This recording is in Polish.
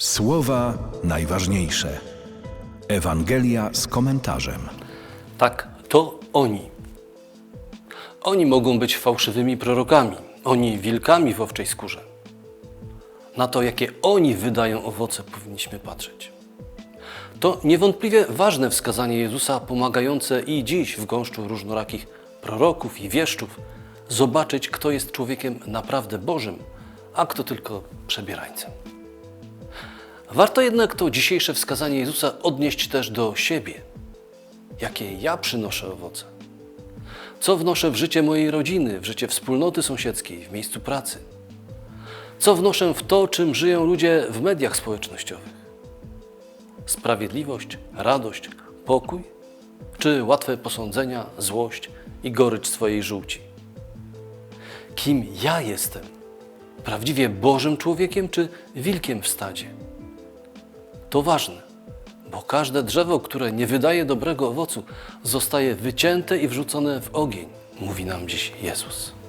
Słowa najważniejsze. Ewangelia z komentarzem. Tak, to oni. Oni mogą być fałszywymi prorokami, oni wilkami w owczej skórze. Na to, jakie oni wydają owoce, powinniśmy patrzeć. To niewątpliwie ważne wskazanie Jezusa, pomagające i dziś w gąszczu różnorakich proroków i wieszczów zobaczyć, kto jest człowiekiem naprawdę Bożym, a kto tylko przebierańcem. Warto jednak to dzisiejsze wskazanie Jezusa odnieść też do siebie. Jakie ja przynoszę owoce? Co wnoszę w życie mojej rodziny, w życie wspólnoty sąsiedzkiej, w miejscu pracy? Co wnoszę w to, czym żyją ludzie w mediach społecznościowych? Sprawiedliwość, radość, pokój? Czy łatwe posądzenia, złość i gorycz swojej żółci? Kim ja jestem? Prawdziwie Bożym człowiekiem czy wilkiem w stadzie? To ważne, bo każde drzewo, które nie wydaje dobrego owocu, zostaje wycięte i wrzucone w ogień, mówi nam dziś Jezus.